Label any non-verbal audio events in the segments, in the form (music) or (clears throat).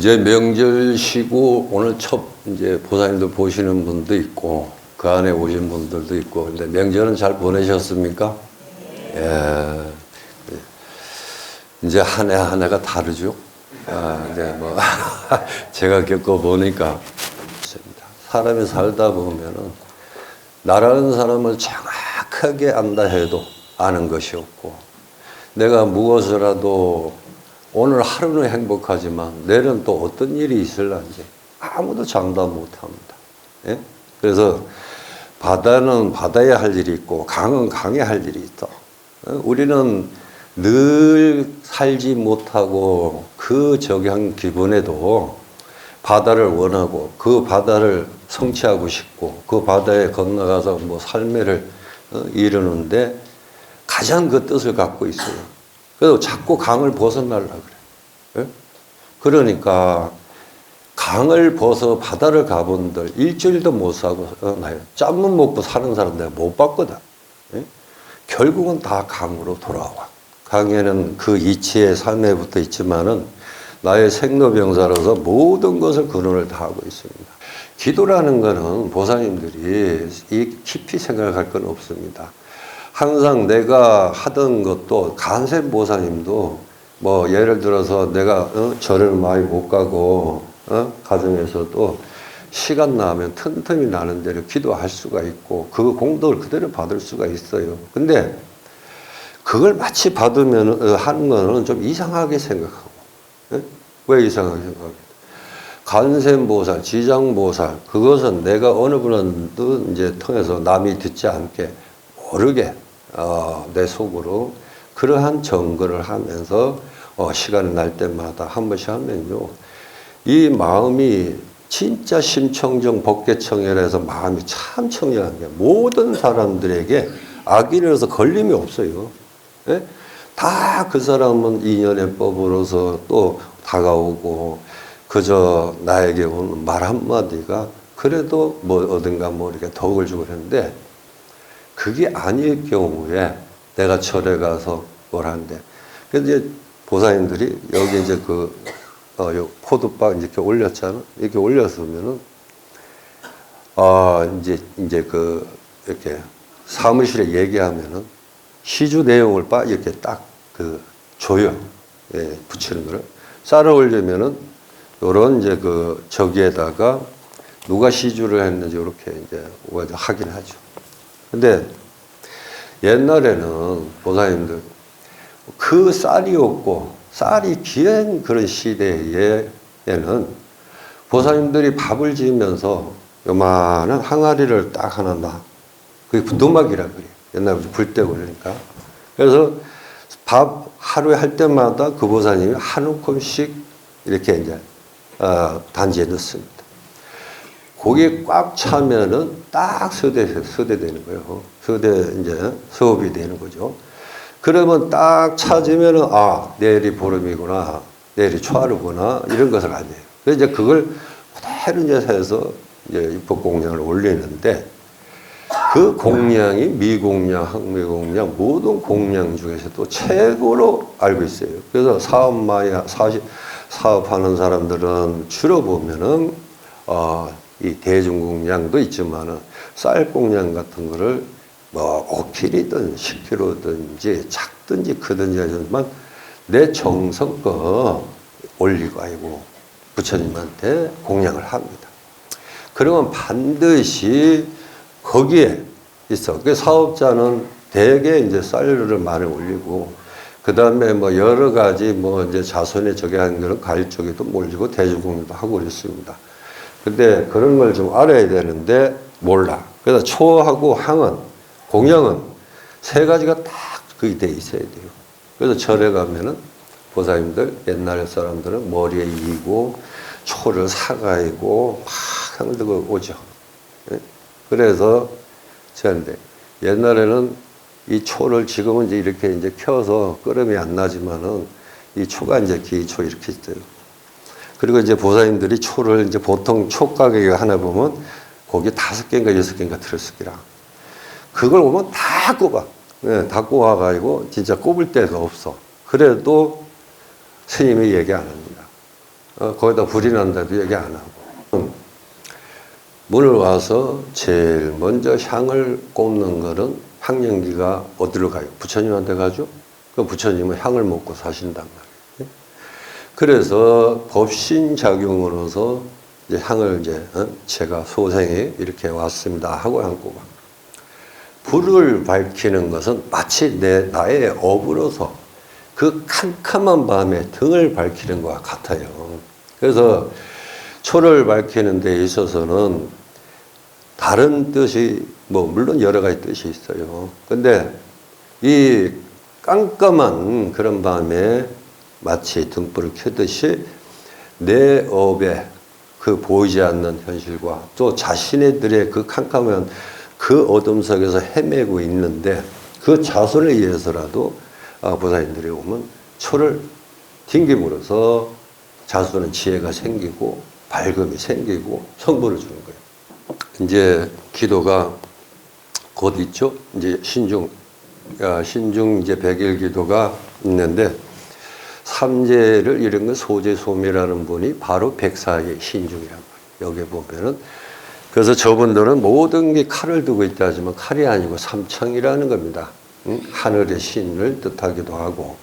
이제 명절 쉬고 오늘 첫 이제 보사님들 보시는 분도 있고 그 안에 오신 분들도 있고 근데 명절은 잘 보내셨습니까? 예. 이제 한 해 한 해가 다르죠. 아, 이제 뭐 (laughs) 제가 겪어 보니까. 사람이 살다 보면은 나라는 사람을 정확하게 안다 해도 아는 것이 없고 내가 무엇이라도 오늘 하루는 행복하지만 내일은 또 어떤 일이 있을런지 아무도 장담 못합니다. 예? 그래서 바다는 바다에 할 일이 있고 강은 강에 할 일이 있다. 어? 우리는 늘 살지 못하고 그 적양 기분에도 바다를 원하고 그 바다를 성취하고 싶고 그 바다에 건너가서 뭐 삶을 어, 이루는데 가장 그 뜻을 갖고 있어요. 그래서 자꾸 강을 벗어나려 그래. 요 그러니까 강을 벗어 바다를 가본들 일주일도 못 사고 어. 짬만 먹고 사는 사람 내가 못 봤거든. 예? 결국은 다 강으로 돌아와. 강에는 그 이치의 삶에부터 있지만은 나의 생로병사로서 모든 것을 근원을 다 하고 있습니다. 기도라는 것은 보사님들이 이 깊이 생각할 건 없습니다. 항상 내가 하던 것도 간센 보사님도 뭐 예를 들어서 내가 어? 절을 많이 못 가고 어? 가정에서도 시간 나면 틈틈이 나는 대로 기도할 수가 있고 그 공덕을 그대로 받을 수가 있어요. 근데 그걸 마치 받으면 어, 하는 거는 좀 이상하게 생각하고 예? 왜 이상하게 생각하게? 간센보살, 지장보살 그것은 내가 어느 분도 이제 통해서 남이 듣지 않게 모르게 어, 내 속으로 그러한 정거를 하면서 어, 시간이 날 때마다 한 번씩 하면요 이 마음이 진짜 심청정 법계청열에서 마음이 참 청량한 게 모든 사람들에게 악인으로서 걸림이 없어요. 예? 다그 사람은 인연의 법으로서 또 다가오고 그저 나에게 오는 말 한마디가 그래도 뭐 어딘가 뭐 이렇게 덕을 주고 그러는데 그게 아닐 경우에 내가 절에 가서 뭘 하는데 그래서 이제 보사님들이 여기 이제 그 어, 요 포도박 이렇게 올렸잖아. 이렇게 올렸으면은 아 이제 이제 그 이렇게 사무실에 얘기하면은 시주 내용을 빠 이렇게 딱그 줘요. 예, 붙이는 거를 쌀을 올리면은 요런 이제 그 저기에다가 누가 시주를 했는지 이렇게 이제 확인하죠. 근데 옛날에는 보사님들 그 쌀이 없고 쌀이 귀한 그런 시대에는 보사님들이 밥을 지으면서 요만한 항아리를 딱 하나 놔. 그게 부도막이라 그래. 옛날에 불때 그러니까. 그래서 밥 하루에 할 때마다 그 보사님이 한 움큼씩 이렇게 이제 어, 단지에 넣습니다. 고기 꽉 차면은 딱 서대, 서대 되는 거예요. 서대 이제 수업이 되는 거죠. 그러면 딱 찾으면은 아 내일이 보름이구나 내일이 초하루구나 이런 것을 알아요. 그래서 이제 그걸 그대로 이제 해서 이제 입법 공양을 올리는데 그 공양이 미공양, 항미공양 모든 공양 중에서도 최고로 알고 있어요. 그래서 사업 많이 사실 사업하는 사람들은 주로 보면은 어, 이 대중공양도 있지만은 쌀 공양 같은 거를 뭐 5kg든 10kg든지 작든지 크든지 하지만 내 정성껏 올리고 아니고 부처님한테 공양을 합니다. 그러면 반드시 거기에 있어. 그 사업자는 대개 이제 쌀을 많이 올리고 그 다음에 뭐 여러 가지 뭐 이제 자손에 저게 하는 거는 가일 쪽에도 몰리고 대중공양도 하고 있습니다. 근데 그런 걸 좀 알아야 되는데 몰라. 그래서 초하고 항은 공양은 세 가지가 딱 그게 돼 있어야 돼요. 그래서 절에 가면은 보사님들 옛날 사람들은 머리에 이고 초를 사가이고 막 향을 들고 오죠. 예? 그래서 저한테 옛날에는 이 초를 지금은 이제 이렇게 이제 켜서 끓음이 안 나지만은 이 초가 이제 기초 이렇게 있어요. 그리고 이제 보사님들이 초를 이제 보통 초 가격이 하나 보면 거기 다섯 개인가 여섯 개인가 들었을 거라. 그걸 보면 다 꼽아. 예, 다 꼽아가지고 진짜 꼽을 데가 없어. 그래도 스님이 얘기 안 합니다. 어, 거기다 불이 난다도 얘기 안 하고. 음. 문을 와서 제일 먼저 향을 꼽는 거는 향연기가 어디로 가요? 부처님한테 가죠? 그 부처님은 향을 먹고 사신단 말이에요. 그래서 법신 작용으로서 이제 향을 이제 어? 제가 소생이 이렇게 왔습니다 하고 향 꼽아. 불을 밝히는 것은 마치 내 나의 업으로서 그 캄캄한 밤에 등을 밝히는 것과 같아요. 그래서 초를 밝히는 데 있어서는 다른 뜻이 뭐 물론 여러 가지 뜻이 있어요. 근데 이 깜깜한 그런 밤에 마치 등불을 켜듯이 내 업에 그 보이지 않는 현실과 또 자신의들의 그 캄캄한 그 어둠 속에서 헤매고 있는데 그 자손을 위해서라도 아, 보살님들이 오면 초를 튕김으로써 자손은 지혜가 생기고 밝음이 생기고 성불을 주는 거예요. 이제 기도가 곧 있죠. 이제 신중, 아, 신중 이제 백일 기도가 있는데 삼재를 이런 건 소재소미라는 분이 바로 백사의 신중이란 말이에요. 여기 보면은 그래서 저분들은 모든 게 칼을 두고 있다 하지만 칼이 아니고 삼청이라는 겁니다. 응? 하늘의 신을 뜻하기도 하고.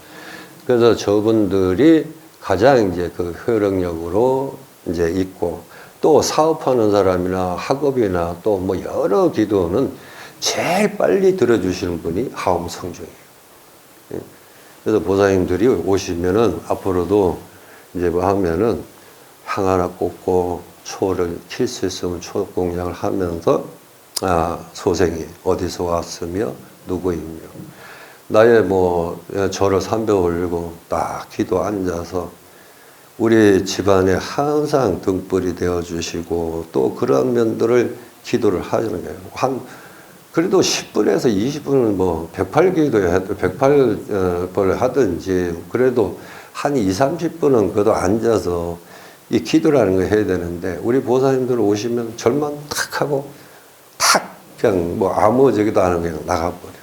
그래서 저분들이 가장 이제 그 효력력으로 이제 있고 또 사업하는 사람이나 학업이나 또 뭐 여러 기도는 제일 빨리 들어주시는 분이 하엄성중이에요. 예. 그래서 보사님들이 오시면은 앞으로도 이제 뭐 하면은 향 하나 꽂고 초를 킬 수 있으면 초 공양을 하면서 아 소생이 어디서 왔으며 누구이며 나의 뭐 저를 삼배 올리고 딱 기도 앉아서 우리 집안에 항상 등불이 되어 주시고 또 그런 면들을 기도를 하시는 거예요. 한 그래도 10분에서 20분은 뭐 108기도 해도 108번 하든지 그래도 한 2, 30분은 그래도 앉아서 이 기도라는 거 해야 되는데 우리 보사님들 오시면 절만 탁 하고 탁 그냥 뭐 아무 저기도 안 하고 그냥 나가버려.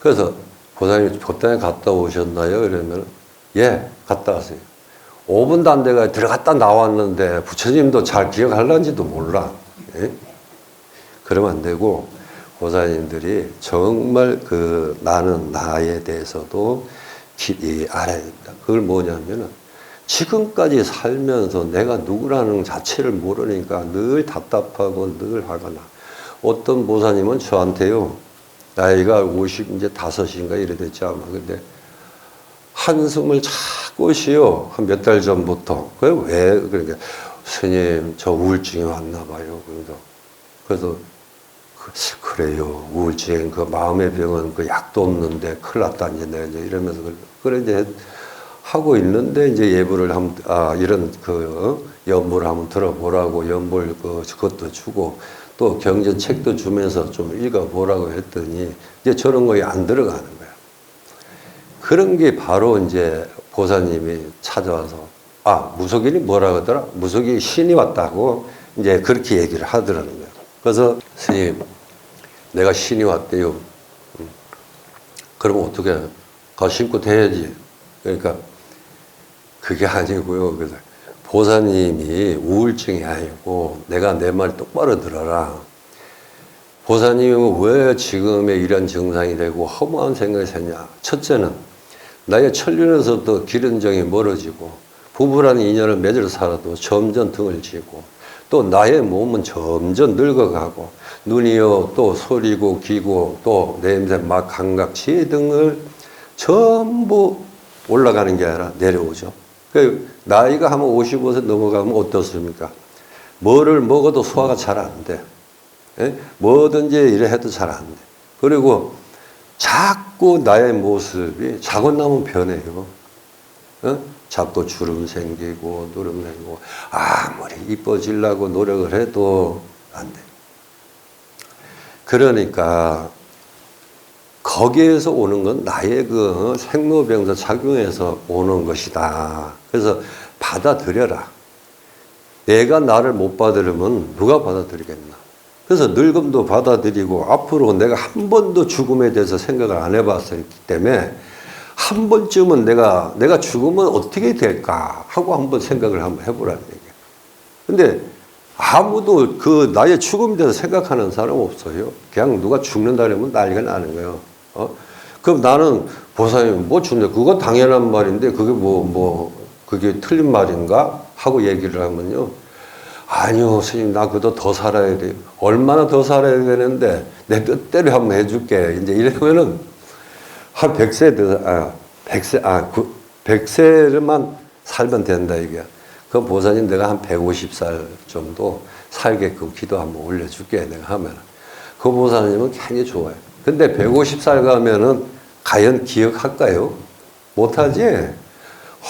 그래서 보사님 그때 갔다 오셨나요? 이러면 예 갔다 왔어요. 5분도 안 돼가 들어갔다 나왔는데 부처님도 잘 기억할런지도 몰라. 예? 그러면 안 되고 보사님들이 정말 그 나는 나에 대해서도 기, 이, 알아야 된다. 그걸 뭐냐면은 지금까지 살면서 내가 누구라는 자체를 모르니까 늘 답답하고 늘 화가 나. 어떤 보사님은 저한테요, 나이가 50, 이제 다섯인가 이래 됐지 아마. 근데 한숨을 자꾸 쉬어. 한 몇 달 전부터. 그게 왜, 그러니까, 스님, 저 우울증이 왔나 봐요. 그래서, 그래서, 그, 그래요. 우울증, 그 마음의 병은 그 약도 없는데 큰일 났다. 이제 내가 이제 이러면서, 그래, 이제 하고 있는데 이제 예불을 한, 아, 이런 그 연불을 한번 들어보라고 연불 그, 그것도 주고 또 경전 책도 주면서 좀 읽어보라고 했더니 이제 저런 거에 안 들어가는 거야. 그런 게 바로 이제 보사님이 찾아와서 아, 무속인이 뭐라 하더라? 무속이 신이 왔다고 이제 그렇게 얘기를 하더라는 거예요. 그래서 스님, 내가 신이 왔대요. 음. 그러면 어떻게 가 신고 돼야지. 그러니까 그게 아니고요. 그래서 보사님이 우울증이 아니고 내가 내 말 똑바로 들어라. 보사님은 왜 지금의 이런 증상이 되고 허무한 생각이 생냐? 첫째는 나의 천륜에서부터 기른정이 멀어지고 부부라는 인연을 맺어 살아도 점점 등을 지고 또 나의 몸은 점점 늙어가고 눈이요 또 소리고 귀고 또 냄새 막 감각 지혜 등을 전부 올라가는 게 아니라 내려오죠. 그 나이가 한 55세 넘어가면 어떻습니까? 뭐를 먹어도 소화가 잘 안 돼. 예? 뭐든지 이래 해도 잘 안 돼. 그리고 자꾸 나의 모습이 자고 나면 변해요. 어? 자꾸 주름 생기고 누름 생기고 아무리 이뻐지려고 노력을 해도 안 돼. 그러니까 거기에서 오는 건 나의 그 생로병사 작용해서 오는 것이다. 그래서 받아들여라. 내가 나를 못 받으려면 누가 받아들이겠나. 그래서 늙음도 받아들이고 앞으로 내가 한 번도 죽음에 대해서 생각을 안 해봤기 때문에 한 번쯤은 내가 내가 죽으면 어떻게 될까 하고 한번 생각을 한번 해보라는 얘기예요. 근데 아무도 그 나의 죽음에 대해서 생각하는 사람 없어요. 그냥 누가 죽는다 그러면 난리가 나는 거예요. 어? 그럼 나는 보사님 뭐 죽는다. 그건 당연한 말인데 그게 뭐, 뭐, 그게 틀린 말인가? 하고 얘기를 하면요. 아니요, 스님, 나 그도 더 살아야 돼요. 얼마나 더 살아야 되는데 내 뜻대로 한번 해줄게. 이제 이러면은 한 100세 더, 아, 100세, 아, 그, 100세를만 살면 된다, 이게. 그 보사님 내가 한 150살 정도 살게끔 기도 한번 올려줄게, 내가 하면. 그 보사님은 굉장히 좋아요. 근데 150살 가면은 과연 기억할까요? 못하지?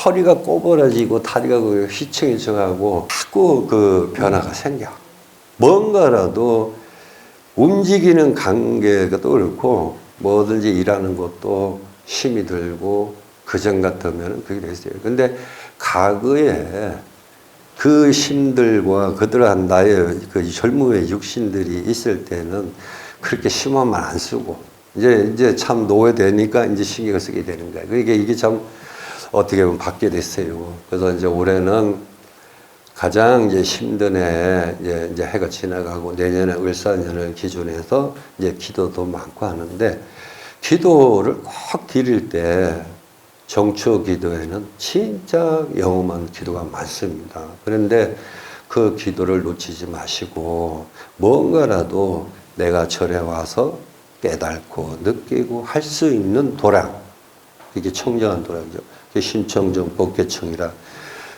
허리가 꼬부라지고 다리가 그 휘청휘청하고 자꾸 그 변화가 생겨. 뭔가라도 움직이는 관계도 그렇고 뭐든지 일하는 것도 힘이 들고 그전 같으면 그게 됐어요. 근데 과거에 그 힘들과 그들한 나의 그 젊음의 육신들이 있을 때는 그렇게 심화만 안 쓰고 이제 이제 참 노예 되니까 이제 신경을 쓰게 되는 거야. 그러니까 이게 참 어떻게 보면 받게 됐어요. 그래서 이제 올해는 가장 이제 힘든 해 이제, 이제 해가 지나가고 내년에 을사년을 기준해서 이제 기도도 많고 하는데 기도를 꼭 드릴 때 정초 기도에는 진짜 영험한 기도가 많습니다. 그런데 그 기도를 놓치지 마시고 뭔가라도 내가 절에 와서 깨닫고 느끼고 할 수 있는 도량 이게 청정한 도량이죠. 심청정 법계청이라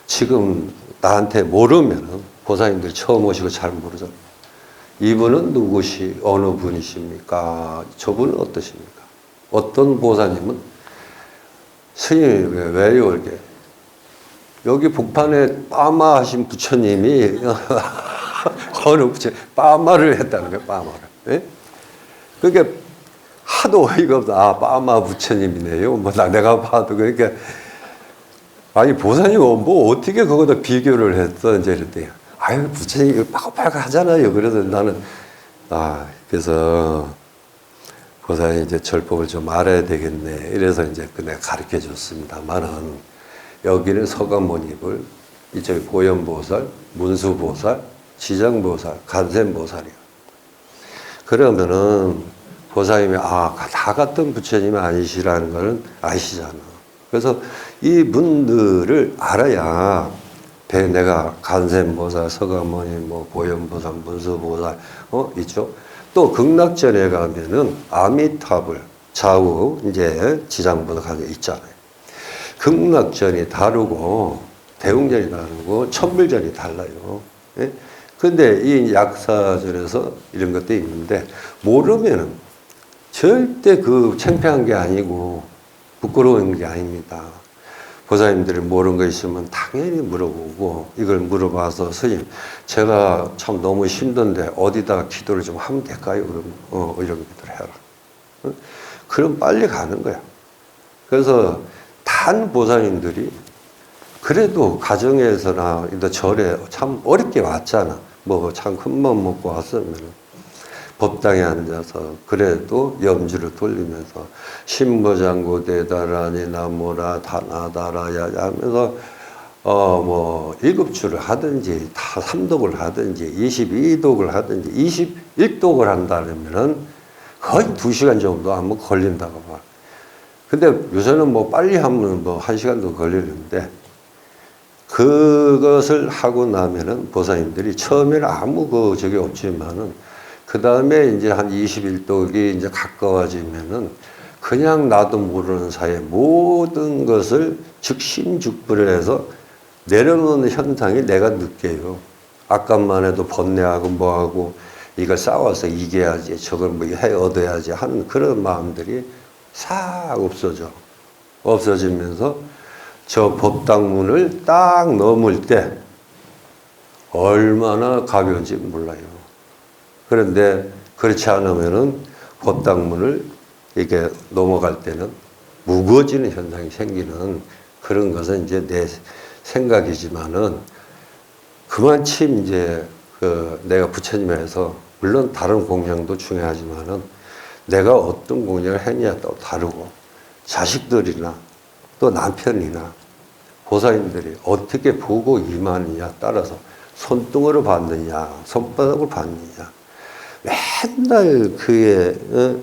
지금 나한테 모르면은 보사님들 처음 오시고 잘 모르죠. 이분은 누구시 어느 분이십니까? 저분은 어떠십니까? 어떤 보사님은 스님 왜, 왜요? 이렇게. 여기 북판에 빠마 하신 부처님이 (laughs) 어느 부처 빠마를 했다는 거예요 빠마를. 예? 그게 하도 어이가 없어 아 빠마 부처님이네요. 뭐 나 내가 봐도 그러니까 아니 보사님 뭐 어떻게 그거다 비교를 했어? 이제 이랬더니 아유 부처님 빠글빠글 하잖아요. 그래서 나는 아 그래서 보사님 이제 절법을 좀 알아야 되겠네. 이래서 이제 그 내가 가르쳐 줬습니다만은 여기는 서가모니불 이쪽에 고연보살 문수보살 지정보살 간센보살이야. 그러면은 보사님이 아 다 같은 부처님이 아니시라는 거는 아시잖아. 그래서 이 분들을 알아야 배 내가 간센보살, 서가모니, 뭐 보현보살, 문수보살 어 있죠. 또 극락전에 가면은 아미타불 좌우 이제 지장보다 가게 있잖아요. 극락전이 다르고 대웅전이 다르고 천불전이 달라요. 예? 근데 이 약사전에서 이런 것도 있는데 모르면은 절대 그 창피한 게 아니고 부끄러운 게 아닙니다. 보사님들이 모르는 거 있으면 당연히 물어보고 이걸 물어봐서 스님 제가 참 너무 힘든데 어디다가 기도를 좀 하면 될까요? 그러면 어 이런 기도를 해라. 어? 그럼 빨리 가는 거야. 그래서 단 보사님들이 그래도 가정에서나 이 절에 참 어렵게 왔잖아. 뭐 참 큰 맘 먹고 왔으면 법당에 앉아서 그래도 염주를 돌리면서 신보장고 대다라니 나무라 다나다라야 하면서 어 뭐 일곱 주를 하든지 다 삼독을 하든지 22독을 하든지 21독을 한다면은 거의 두 시간 정도 한번 걸린다고 봐. 근데 요새는 뭐 빨리 하면 뭐 한 시간도 걸리는데 그것을 하고 나면은 보사님들이 처음에는 아무 그 적이 없지만은 그 다음에 이제 한 21독이 이제 가까워지면은 그냥 나도 모르는 사이에 모든 것을 즉심즉불해서 내려놓는 현상이 내가 느껴요. 아까만 해도 번뇌하고 뭐하고 이걸 싸워서 이겨야지 저걸 뭐해 얻어야지 하는 그런 마음들이 싹 없어져. 없어지면서 저 법당문을 딱 넘을 때 얼마나 가벼운지 몰라요. 그런데 그렇지 않으면은 법당문을 이렇게 넘어갈 때는 무거워지는 현상이 생기는 그런 것은 이제 내 생각이지만은 그만큼 이제 그 내가 부처님에서 물론 다른 공양도 중요하지만은 내가 어떤 공양을 했냐에 또 다르고 자식들이나 또 남편이나 보살님들이 어떻게 보고 임하느냐 따라서 손등으로 받느냐 손바닥으로 받느냐 맨날 그의 어,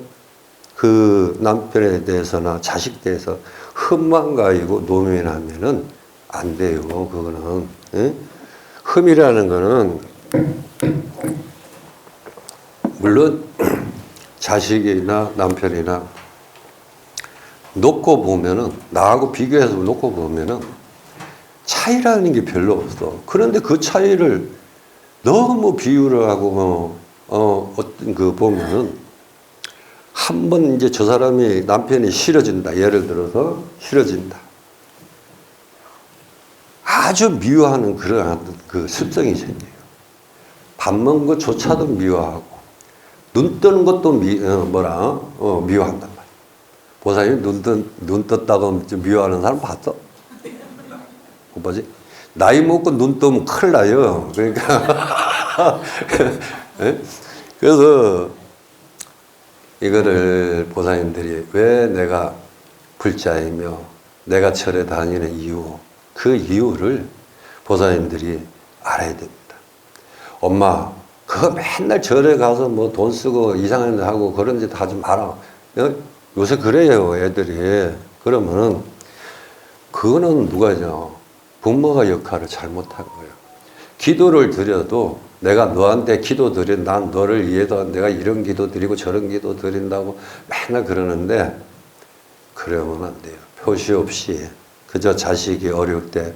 그 남편에 대해서나 자식 대해서 흠만 가지고 노면하면은 안 돼요. 그거는 예? 흠이라는 거는 물론 (clears throat) 자식이나 남편이나 놓고 보면은 나하고 비교해서 놓고 보면은 차이라는 게 별로 없어. 그런데 그 차이를 너무 비유를 하고 뭐, 어 어떤 그 보면은 한 번 이제 저 사람이 남편이 싫어진다. 예를 들어서 싫어진다. 아주 미워하는 그러한 그 습성이 생겨요. 밥 먹는 것조차도 미워하고 눈 뜨는 것도 미 어, 뭐라 어, 미워한단 말이야. 보사님 눈, 뜬, 눈 떴다고 좀 미워하는 사람 봤어? 못 보지? 나이 먹고 눈 뜨면 큰일 나요. 그러니까 (laughs) 예? 그래서 이거를 보사님들이 왜 내가 불자이며 내가 절에 다니는 이유 그 이유를 보사님들이 알아야 됩니다. 엄마 그거 맨날 절에 가서 뭐 돈 쓰고 이상한 데 하고 그런 짓 하지 마라. 어? 요새 그래요 애들이 그러면은 그거는 누가 죠 부모가 역할을 잘못한 거예요. 기도를 드려도 내가 너한테 기도 드린 난 너를 위해서 내가 이런 기도 드리고 저런 기도 드린다고 맨날 그러는데 그러면 안 돼요. 표시 없이 그저 자식이 어려울 때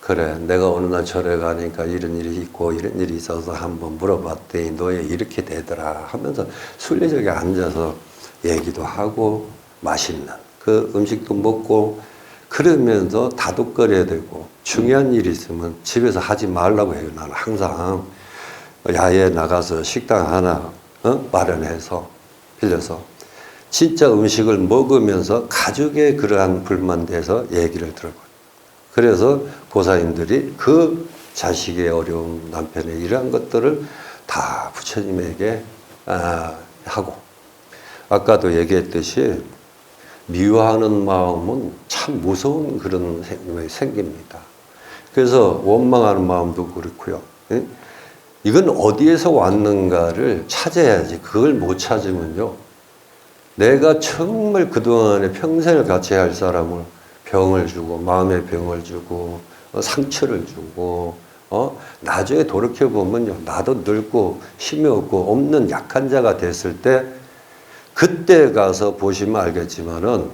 그래 내가 어느 날 절에 가니까 이런 일이 있고 이런 일이 있어서 한번 물어봤더니 너의 이렇게 되더라 하면서 순리적에 앉아서 얘기도 하고 맛있는 그 음식도 먹고 그러면서 다독거려야 되고 중요한 일이 있으면 집에서 하지 말라고 해요. 나는 항상 야외 나가서 식당 하나 어? 마련해서 빌려서 진짜 음식을 먹으면서 가족의 그러한 불만대해서 얘기를 들어요. 그래서 보사님들이 그 자식의 어려움, 남편의 이러한 것들을 다 부처님에게 아, 하고 아까도 얘기했듯이 미워하는 마음은 참 무서운 그런 생각이 생깁니다. 그래서 원망하는 마음도 그렇고요. 예? 이건 어디에서 왔는가를 찾아야지. 그걸 못 찾으면요. 내가 정말 그동안에 평생을 같이 할 사람을 병을 주고, 마음의 병을 주고, 어, 상처를 주고, 어? 나중에 돌이켜보면요. 나도 늙고, 힘이 없고, 없는 약한 자가 됐을 때, 그때 가서 보시면 알겠지만은,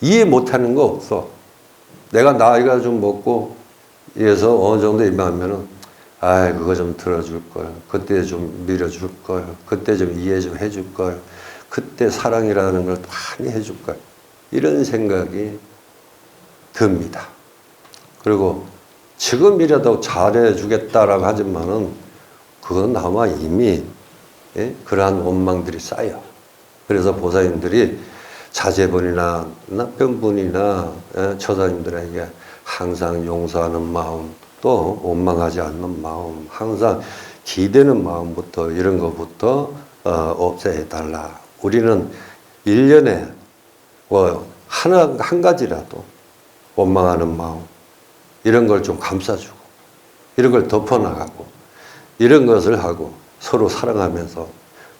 이해 못하는 거 없어. 내가 나이가 좀 먹고, 이래서 어느 정도 임하면은, 아, 그거 좀 들어줄 걸. 그때 좀 밀어줄 걸. 그때 좀 이해 좀 해줄 걸. 그때 사랑이라는 걸 많이 해줄 걸. 이런 생각이 듭니다. 그리고 지금이라도 잘해주겠다라고 하지만은 그건 아마 이미 예? 그러한 원망들이 쌓여. 그래서 보사님들이 자제분이나 남편분이나 예? 처자님들에게 항상 용서하는 마음, 또 원망하지 않는 마음, 항상 기대는 마음부터 이런 것부터 어, 없애달라. 우리는 1년에 뭐 하나, 한 가지라도 원망하는 마음, 이런 걸 좀 감싸주고, 이런 걸 덮어나가고, 이런 것을 하고 서로 사랑하면서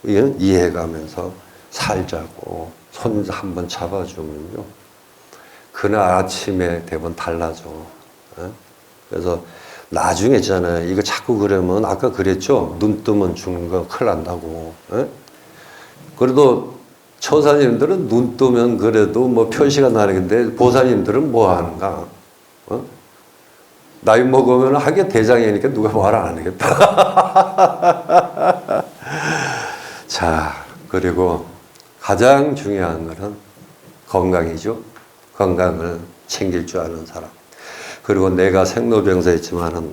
이해해가면서 살자고 손 한번 잡아주면요. 그날 아침에 대본 달라져. 어? 그래서 나중에 있잖아요. 이거 자꾸 그러면 아까 그랬죠? 눈 뜨면 죽는 거 큰일 난다고. 에? 그래도 처사님들은 눈 뜨면 그래도 뭐 표시가 나는데 보사님들은 뭐 하는가? 어? 나이 먹으면 하게 대장이니까 누가 말 안 하겠다. (laughs) 자, 그리고 가장 중요한 것은 건강이죠. 건강을 챙길 줄 아는 사람. 그리고 내가 생로병사 있지만은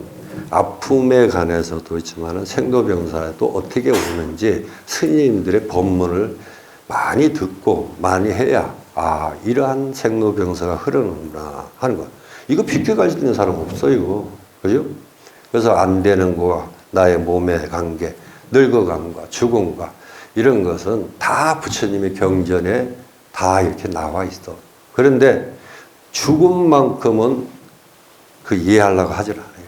아픔에 관해서도 있지만은 생로병사에도 어떻게 오는지 스님들의 법문을 많이 듣고 많이 해야 아 이러한 생로병사가 흐르는구나 하는 거. 이거 비켜갈 수 있는 사람 없어요. 그죠? 그래서 안 되는 거와 나의 몸의 관계, 늙어감과 죽음과 이런 것은 다 부처님의 경전에 다 이렇게 나와 있어. 그런데 죽음만큼은 그 이해하려고 하질 않아요.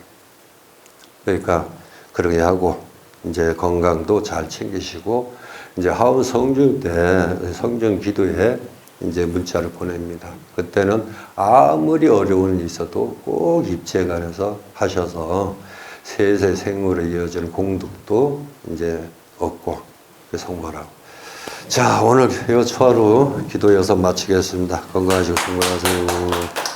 그러니까 그렇게 하고 이제 건강도 잘 챙기시고 이제 하원 성중 때 성중 기도에 이제 문자를 보냅니다. 그때는 아무리 어려운 일이 있어도 꼭 입체관에서 하셔서 세세 생으로 이어지는 공덕도 이제 얻고 그 성공하라고. 자 오늘 요 초하루 기도 여섯 마치겠습니다. 건강하시고 성공하세요.